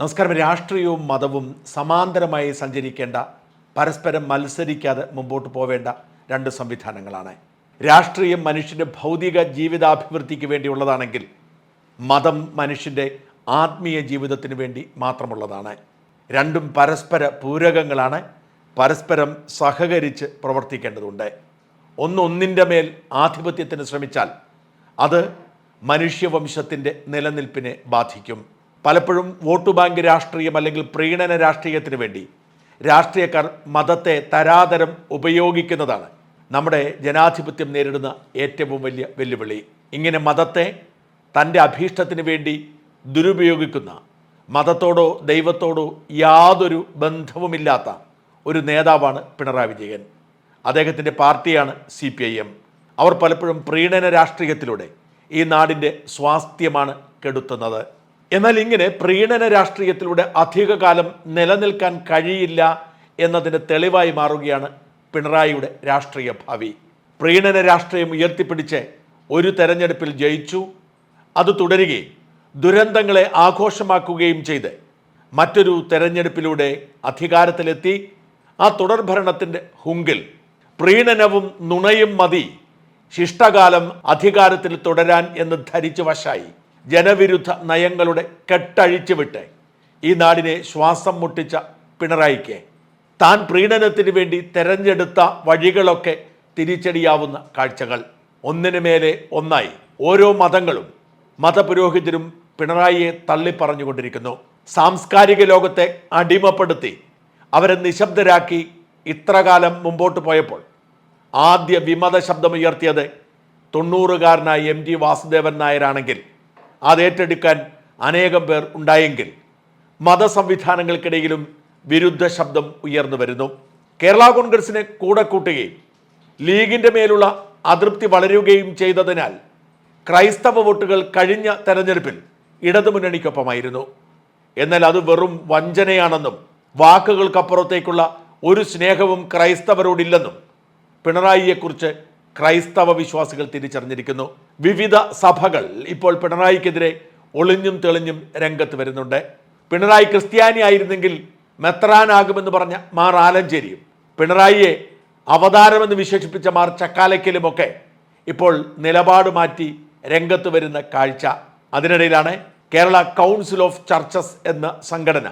നമസ്കാരം. രാഷ്ട്രീയവും മതവും സമാന്തരമായി സഞ്ചരിക്കേണ്ട പരസ്പരം മത്സരിക്കാതെ മുമ്പോട്ട് പോവേണ്ട രണ്ട് സംവിധാനങ്ങളാണ്. രാഷ്ട്രീയം മനുഷ്യന്റെ ഭൗതിക ജീവിതാഭിവൃദ്ധിക്ക് വേണ്ടിയുള്ളതാണെങ്കിൽ മതം മനുഷ്യന്റെ ആത്മീയ ജീവിതത്തിന് വേണ്ടി മാത്രമുള്ളതാണ്. രണ്ടും പരസ്പര പൂരകങ്ങളാണ്. പരസ്പരം സഹകരിച്ച് പ്രവർത്തിക്കേണ്ടതുണ്ട്. ഒന്നൊന്നിന്റെ മേൽ ആധിപത്യത്തിന് ശ്രമിച്ചാൽ അത് മനുഷ്യവംശത്തിന്റെ നിലനിൽപ്പിനെ ബാധിക്കും. പലപ്പോഴും വോട്ട് ബാങ്ക് രാഷ്ട്രീയം അല്ലെങ്കിൽ പ്രീണന രാഷ്ട്രീയത്തിന് വേണ്ടി രാഷ്ട്രീയക്കാർ മതത്തെ തരാതരം ഉപയോഗിക്കുന്നതാണ്. നമ്മുടെ ജനാധിപത്യം നേരിടുന്ന ഏറ്റവും വലിയ വെല്ലുവിളി. ഇങ്ങനെ മതത്തെ തന്റെ അഭീഷ്ടത്തിന് വേണ്ടി ദുരുപയോഗിക്കുന്ന മതത്തോടോ ദൈവത്തോടോ യാതൊരു ബന്ധവുമില്ലാത്ത ഒരു നേതാവാണ് പിണറായി വിജയൻ. അദ്ദേഹത്തിന്റെ പാർട്ടിയാണ് സി പി ഐ എം. അവർ പലപ്പോഴും പ്രീണന രാഷ്ട്രീയത്തിലൂടെ ഈ നാടിന്റെ സ്വാസ്ഥ്യമാണ് കെടുത്തുന്നത്. എന്നാൽ ഇങ്ങനെ പ്രീണന രാഷ്ട്രീയത്തിലൂടെ അധികകാലം നിലനിൽക്കാൻ കഴിയില്ല എന്നതിന് തെളിവായി മാറുകയാണ് പിണറായിയുടെ രാഷ്ട്രീയ ഭാവി. പ്രീണന രാഷ്ട്രീയം ഉയർത്തിപ്പിടിച്ച് ഒരു തെരഞ്ഞെടുപ്പിൽ ജയിച്ചു. അത് തുടരുകയും ദുരന്തങ്ങളെ ആഘോഷമാക്കുകയും ചെയ്ത് മറ്റൊരു തെരഞ്ഞെടുപ്പിലൂടെ അധികാരത്തിലെത്തി. ആ തുടർഭരണത്തിന്റെ ഹുങ്കിൽ പ്രീണനവും നുണയും മതി. ശിഷ്ടകാലം അധികാരത്തിൽ തുടരാൻ എന്ന് ധരിച്ചു വശായി. ജനവിരുദ്ധ നയങ്ങളുടെ കെട്ടഴിച്ചു വിട്ട് ഈ നാടിനെ ശ്വാസം മുട്ടിച്ച പിണറായിക്ക് താൻ പ്രീണനത്തിന് വേണ്ടി തെരഞ്ഞെടുത്ത വഴികളൊക്കെ തിരിച്ചടിയാവുന്ന കാഴ്ചകൾ. ഒന്നിനു മേലെ ഒന്നായി ഓരോ മതങ്ങളും മതപുരോഹിതരും പിണറായിയെ തള്ളിപ്പറഞ്ഞുകൊണ്ടിരിക്കുന്നു. സാംസ്കാരിക ലോകത്തെ അടിമപ്പെടുത്തി അവരെ നിശബ്ദരാക്കി ഇത്രകാലം മുമ്പോട്ട് പോയപ്പോൾ ആദ്യ വിമത ശബ്ദമുയർത്തിയത് തൊണ്ണൂറുകാരനായ എം ജി വാസുദേവൻ നായരാണെങ്കിൽ അത് ഏറ്റെടുക്കാൻ അനേകം പേർ ഉണ്ടായെങ്കിൽ മതസംവിധാനങ്ങൾക്കിടയിലും വിരുദ്ധ ശബ്ദം ഉയർന്നു വരുന്നു. കേരള കോൺഗ്രസിനെ കൂടെ കൂട്ടുകയും ലീഗിന്റെ മേലുള്ള അതൃപ്തി വളരുകയും ചെയ്തതിനാൽ ക്രൈസ്തവ വോട്ടുകൾ കഴിഞ്ഞ തെരഞ്ഞെടുപ്പിൽ ഇടതുമുന്നണിക്കൊപ്പമായിരുന്നു. എന്നാൽ അത് വെറും വഞ്ചനയാണെന്നും വാക്കുകൾക്കപ്പുറത്തേക്കുള്ള ഒരു സ്നേഹവും ക്രൈസ്തവരോടില്ലെന്നും പിണറായിയെക്കുറിച്ച് ക്രൈസ്തവ വിശ്വാസികൾ തിരിച്ചറിഞ്ഞിരിക്കുന്നു. വിവിധ സഭകൾ ഇപ്പോൾ പിണറായിക്കെതിരെ ഒളിഞ്ഞും തെളിഞ്ഞും രംഗത്ത് വരുന്നുണ്ട്. പിണറായി ക്രിസ്ത്യാനി ആയിരുന്നെങ്കിൽ മെത്രാനാകുമെന്ന് പറഞ്ഞ മാർ ആലഞ്ചേരിയും പിണറായിയെ അവതാരമെന്ന് വിശേഷിപ്പിച്ച മാർ ചക്കാലയ്ക്കലുമൊക്കെ ഇപ്പോൾ നിലപാട് മാറ്റി രംഗത്ത് വരുന്ന കാഴ്ച. അതിനിടയിലാണ് കേരള കൗൺസിൽ ഓഫ് ചർച്ചസ് എന്ന സംഘടന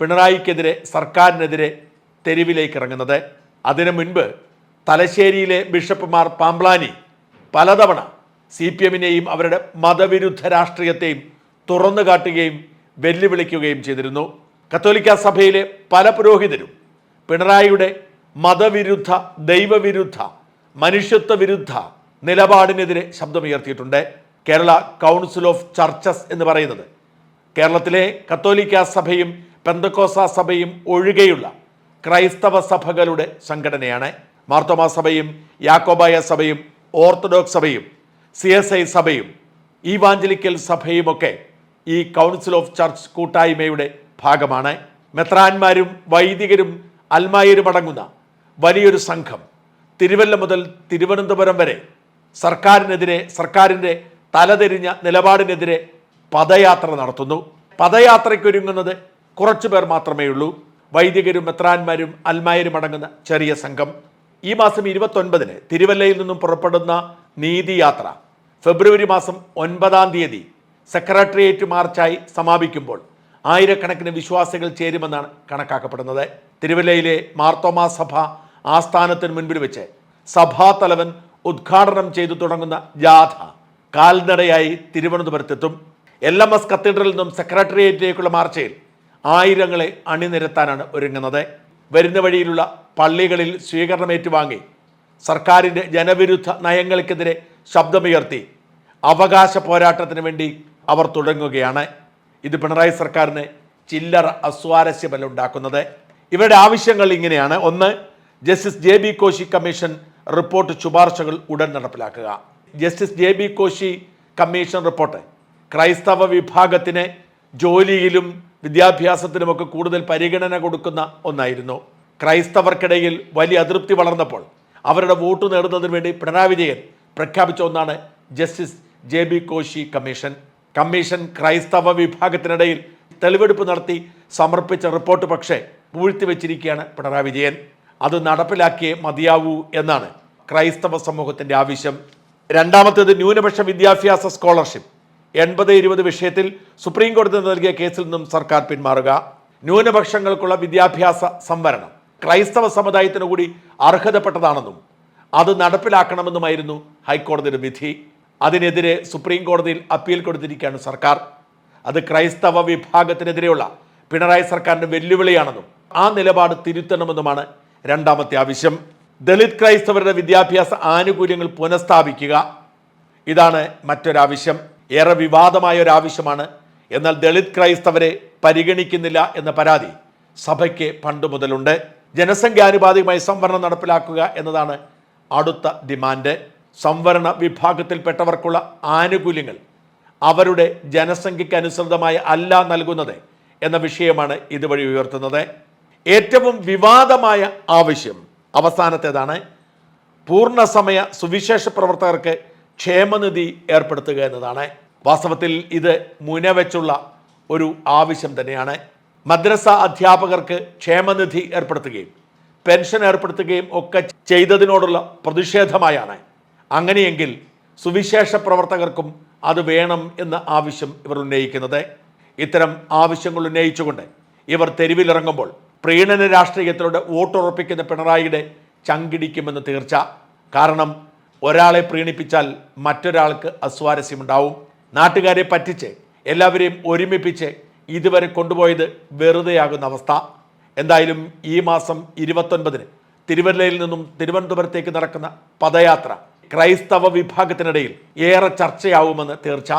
പിണറായിക്കെതിരെ സർക്കാരിനെതിരെ തെരുവിലേക്ക് ഇറങ്ങുന്നത്. അതിനു മുൻപ് തലശ്ശേരിയിലെ ബിഷപ്പുമാർ പാമ്പ്ലാനി പലതവണ സി പി എമ്മിനെയും അവരുടെ മതവിരുദ്ധ രാഷ്ട്രീയത്തെയും തുറന്നു കാട്ടുകയും വെല്ലുവിളിക്കുകയും ചെയ്തിരുന്നു. കത്തോലിക്ക സഭയിലെ പല പുരോഹിതരും പിണറായിയുടെ മതവിരുദ്ധ ദൈവവിരുദ്ധ മനുഷ്യത്വ വിരുദ്ധ നിലപാടിനെതിരെ ശബ്ദമുയർത്തിയിട്ടുണ്ട്. കേരള കൗൺസിൽ ഓഫ് ചർച്ചസ് എന്ന് പറയുന്നത് കേരളത്തിലെ കത്തോലിക്ക സഭയും പെന്തക്കോസ സഭയും ഒഴികെയുള്ള ക്രൈസ്തവ സഭകളുടെ സംഘടനയാണ്. മാർത്തോമാ സഭയും യാക്കോബായ സഭയും ഓർത്തഡോക്സ് സഭയും സി എസ് ഐ സഭയും ഈവാഞ്ചലിക്കൽ സഭയുമൊക്കെ ഈ കൗൺസിൽ ഓഫ് ചർച്ച് കൂട്ടായ്മയുടെ ഭാഗമാണ്. മെത്രാന്മാരും വൈദികരും അൽമായരും അടങ്ങുന്ന വലിയൊരു സംഘം തിരുവല്ല മുതൽ തിരുവനന്തപുരം വരെ സർക്കാരിനെതിരെ സർക്കാരിന്റെ തലതിരിഞ്ഞ നിലപാടിനെതിരെ പദയാത്ര നടത്തുന്നു. പദയാത്രയ്ക്കൊരുങ്ങുന്നത് കുറച്ചു പേർ മാത്രമേ ഉള്ളൂ വൈദികരും മെത്രാന്മാരും അൽമായരും അടങ്ങുന്ന ചെറിയ സംഘം. ഈ മാസം ഇരുപത്തൊൻപതിന് തിരുവല്ലയിൽ നിന്നും പുറപ്പെടുന്ന നീതിയാത്ര ഫെബ്രുവരി മാസം ഒൻപതാം തീയതി സെക്രട്ടേറിയറ്റ് മാർച്ചായി സമാപിക്കുമ്പോൾ ആയിരക്കണക്കിന് വിശ്വാസികൾ ചേരുമെന്നാണ് കണക്കാക്കപ്പെടുന്നത്. തിരുവല്ലയിലെ മാർത്തോമാ സഭ ആസ്ഥാനത്തിന് മുൻപിൽ വെച്ച് സഭാതലവൻ ഉദ്ഘാടനം ചെയ്തു തുടങ്ങുന്ന ജാഥ കാൽനടയായി തിരുവനന്തപുരത്തെത്തും. എൽ എം എസ് കത്തീഡ്രലിൽ നിന്നും സെക്രട്ടേറിയറ്റിലേക്കുള്ള മാർച്ചയിൽ ആയിരങ്ങളെ അണിനിരത്താനാണ് ഒരുങ്ങുന്നത്. വരുന്ന വഴിയിലുള്ള പള്ളികളിൽ സ്വീകരണം ഏറ്റുവാങ്ങി സർക്കാരിന്റെ ജനവിരുദ്ധ നയങ്ങൾക്കെതിരെ ശബ്ദമുയർത്തി അവകാശ പോരാട്ടത്തിന് വേണ്ടി അവർ തുടങ്ങുകയാണ്. ഇത് പിണറായി സർക്കാരിന് ചില്ലറ അസ്വാരസ്യമല്ല ഉണ്ടാക്കുന്നത് ഇവരുടെ ആവശ്യങ്ങൾ ഇങ്ങനെയാണ്. ഒന്ന് justice J B Koshy commission report ശുപാർശകൾ ഉടൻ നടപ്പിലാക്കുക. Justice J B Koshy commission report ക്രൈസ്തവ വിഭാഗത്തിന് ജോലിയിലും വിദ്യാഭ്യാസത്തിനുമൊക്കെ കൂടുതൽ പരിഗണന കൊടുക്കുന്ന ഒന്നായിരുന്നു. ക്രൈസ്തവർക്കിടയിൽ വലിയ അതൃപ്തി വളർന്നപ്പോൾ അവരുടെ വോട്ട് നേടുന്നതിന് വേണ്ടി പിണറായി വിജയൻ പ്രഖ്യാപിച്ച ഒന്നാണ് justice J B Koshy commission. Commission ക്രൈസ്തവ വിഭാഗത്തിനിടയിൽ തെളിവെടുപ്പ് നടത്തി സമർപ്പിച്ച റിപ്പോർട്ട് പക്ഷേ പൂഴ്ത്തിവെച്ചിരിക്കുകയാണ് പിണറായി വിജയൻ. അത് നടപ്പിലാക്കിയേ മതിയാവൂ എന്നാണ് ക്രൈസ്തവ സമൂഹത്തിന്റെ ആവശ്യം. രണ്ടാമത്തേത് ന്യൂനപക്ഷ വിദ്യാഭ്യാസ സ്കോളർഷിപ്പ്. എൺപത് ഇരുപത് വിഷയത്തിൽ സുപ്രീം കോടതി നൽകിയ കേസിൽ നിന്നും സർക്കാർ പിന്മാറുക. ന്യൂനപക്ഷങ്ങൾക്കുള്ള വിദ്യാഭ്യാസ സംവരണം. ക്രൈസ്തവ സമുദായത്തിന് കൂടി അർഹതപ്പെട്ടതാണെന്നും അത് നടപ്പിലാക്കണമെന്നുമായിരുന്നു ഹൈക്കോടതിയുടെ വിധി. അതിനെതിരെ സുപ്രീം കോടതിയിൽ അപ്പീൽ കൊടുത്തിരിക്കുകയാണ് സർക്കാർ. അത് ക്രൈസ്തവ വിഭാഗത്തിനെതിരെയുള്ള പിണറായി സർക്കാരിന്റെ വെല്ലുവിളിയാണെന്നും ആ നിലപാട് തിരുത്തണമെന്നുമാണ് രണ്ടാമത്തെ ആവശ്യം. ദളിത് ക്രൈസ്തവരുടെ വിദ്യാഭ്യാസ ആനുകൂല്യങ്ങൾ പുനഃസ്ഥാപിക്കുക. ഇതാണ് മറ്റൊരാവശ്യം. ഏറെ വിവാദമായ ഒരു ആവശ്യമാണ്. എന്നാൽ ദളിത് ക്രൈസ്തവരെ പരിഗണിക്കുന്നില്ല എന്ന പരാതി സഭയ്ക്ക് പണ്ട് മുതലുണ്ട്. ജനസംഖ്യാനുപാതികമായി സംവരണം നടപ്പിലാക്കുക എന്നതാണ് അടുത്ത ഡിമാൻഡ്. സംവരണ വിഭാഗത്തിൽപ്പെട്ടവർക്കുള്ള ആനുകൂല്യങ്ങൾ അവരുടെ ജനസംഖ്യയ്ക്ക് അനുസൃതമായി അല്ല നൽകുന്നത് എന്ന വിഷയമാണ് ഇതുവഴി ഉയർത്തുന്നത്. ഏറ്റവും വിവാദമായ ആവശ്യം അവസാനത്തേതാണ്. പൂർണസമയ സുവിശേഷ പ്രവർത്തകർക്ക് ക്ഷേമനിധി ഏർപ്പെടുത്തുക എന്നതാണ്. വാസ്തവത്തിൽ ഇത് മുനവെച്ചുള്ള ഒരു ആവശ്യം തന്നെയാണ്. മദ്രസ അധ്യാപകർക്ക് ക്ഷേമനിധി ഏർപ്പെടുത്തുകയും പെൻഷൻ ഏർപ്പെടുത്തുകയും ഒക്കെ ചെയ്തതിനോടുള്ള പ്രതിഷേധമായാണ്. അങ്ങനെയെങ്കിൽ സുവിശേഷ പ്രവർത്തകർക്കും അത് വേണം എന്ന ആവശ്യം ഇവർ ഉന്നയിക്കുന്നത്. ഇത്തരം ആവശ്യങ്ങൾ ഉന്നയിച്ചുകൊണ്ട് ഇവർ തെരുവിലിറങ്ങുമ്പോൾ പ്രീണന രാഷ്ട്രീയത്തിലൂടെ വോട്ടുറപ്പിക്കുന്ന പിണറായിയുടെ ചങ്കിടിക്കുമെന്ന് തീർച്ച. കാരണം ഒരാളെ പ്രീണിപ്പിച്ചാൽ മറ്റൊരാൾക്ക് അസ്വാരസ്യമുണ്ടാവും. നാട്ടുകാരെ പറ്റിച്ച് എല്ലാവരെയും ഒരുമിപ്പിച്ച് ഇതുവരെ കൊണ്ടുപോയത് വെറുതെയാകുന്ന അവസ്ഥ. എന്തായാലും ഈ മാസം ഇരുപത്തൊൻപതിന് തിരുവല്ലയിൽ നിന്നും തിരുവനന്തപുരത്തേക്ക് നടക്കുന്ന പദയാത്ര ക്രൈസ്തവ വിഭാഗത്തിനിടയിൽ ഏറെ ചർച്ചയാവുമെന്ന് തീർച്ച.